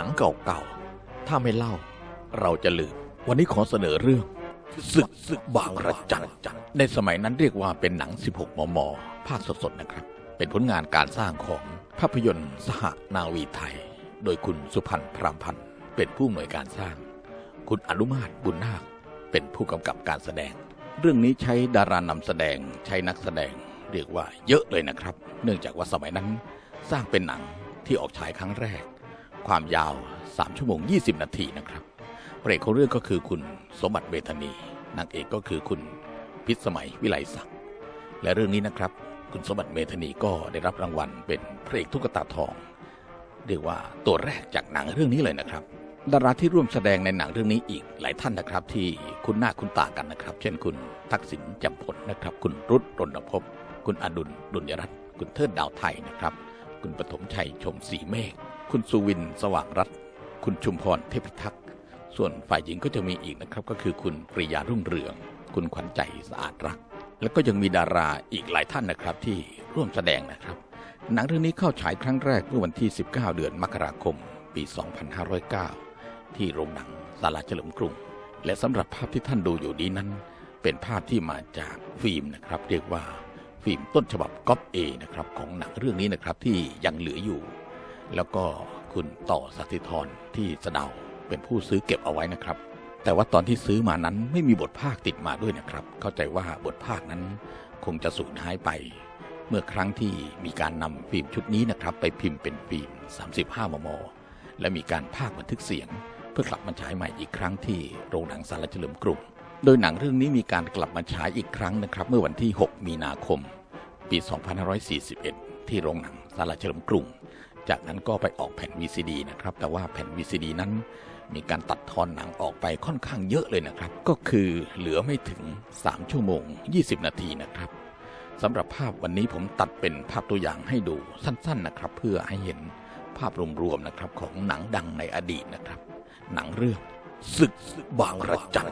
หนังเก่าๆ ถ้าไม่เล่า เราจะลืม วันนี้ขอเสนอเรื่องศึกศึกบางระจันจันในสมัยนั้นเรียกว่าเป็นหนัง 16 มม ภาคสดๆนะครับ เป็นผลงานการสร้างของภาพยนตร์สหนาวีไทย โดยคุณสุพันธ์พรามพันธ์เป็นผู้อำนวยการสร้าง คุณอนุมาตรบุญนาค เป็นผู้กำกับการแสดง เรื่องนี้ใช้ดารานำแสดงใช้นักแสดง เรียกว่าเยอะเลยนะครับ เนื่องจากว่าสมัยนั้นสร้างเป็นหนังที่ออกฉายครั้งแรก ความยาว 3 ชั่วโมง 20 นาทีนะครับพระเอกของเรื่องก็คือคุณสมบัติเวทนีนางเอกก็คือคุณพิษสมัยวิไลศักดิ์และเรื่องนี้นะครับ คุณสมบัติเมธานีก็ได้รับรางวัลเป็นพระเอกทุกตาทอง เรียกว่าตัวแรกจากหนังเรื่องนี้เลยนะครับ ดาราที่ร่วมแสดงในหนังเรื่องนี้อีกหลายท่านนะครับ ที่คุณหน้าคุณตากันนะครับ เช่นคุณทักษิณจำพลนะครับ คุณรุตรณพพคุณอดุลดุลยรัตน์คุณเทิดดาวไทยนะครับ คุณปฐมชัยชมศรีเมฆ คุณสุวินสว่างรัตน์คุณชุมพรเทพิทักษ์ส่วนฝ่ายหญิงก็จะมีอีกนะครับ ก็คือคุณปริยารุ่งเรือง คุณขวัญใจสะอาดรัก แล้วก็ยังมีดาราอีกหลายท่านนะครับที่ร่วมแสดงนะครับ หนังเรื่องนี้เข้าฉายครั้งแรกเมื่อวันที่ 19 เดือนมกราคม ปี 2509 ที่โรงหนังศาลาเฉลิมกรุง และสำหรับภาพที่ท่านดูอยู่นี้นั้น เป็นภาพที่มาจากฟิล์มนะครับ เรียกว่าฟิล์มต้นฉบับก๊อปเอนะครับของหนังเรื่องนี้นะครับที่ยังเหลืออยู่ แล้วก็คุณต่อสัติธรที่สะเดาเป็นผู้ซื้อเก็บเอาไว้นะครับ แต่ว่าตอนที่ซื้อมานั้นไม่มีบทภาคติดมาด้วยนะครับ เข้าใจว่าบทภาคนั้นคงจะสูญหายไป เมื่อครั้งที่มีการนำฟิล์มชุดนี้นะครับ ไปพิมพ์เป็นฟิล์ม 35 มม และมีการภาคบันทึกเสียง เพื่อกลับมาฉายใหม่อีกครั้งที่โรงหนังสารเฉลิมกรุงโดยหนังเรื่องนี้มีการกลับมาฉายอีกครั้งนะครับ เมื่อวันที่ 6 มีนาคม ปี 2541 ที่โรงหนังสารเฉลิมกรุง จากนั้นก็ไปออกแผ่น VCD นะครับ แต่ว่าแผ่น VCD นั้นมีการตัดทอนหนังออกไปค่อนข้างเยอะเลยนะครับ ก็คือเหลือไม่ถึง 3 ชั่วโมง 20 นาทีนะครับสำหรับภาพวันนี้ผมตัดเป็นภาพตัวอย่างให้ดูสั้นๆนะครับ เพื่อให้เห็นภาพรวมๆนะครับของหนังดังในอดีตนะครับ หนังเรื่องศึกบางระจัน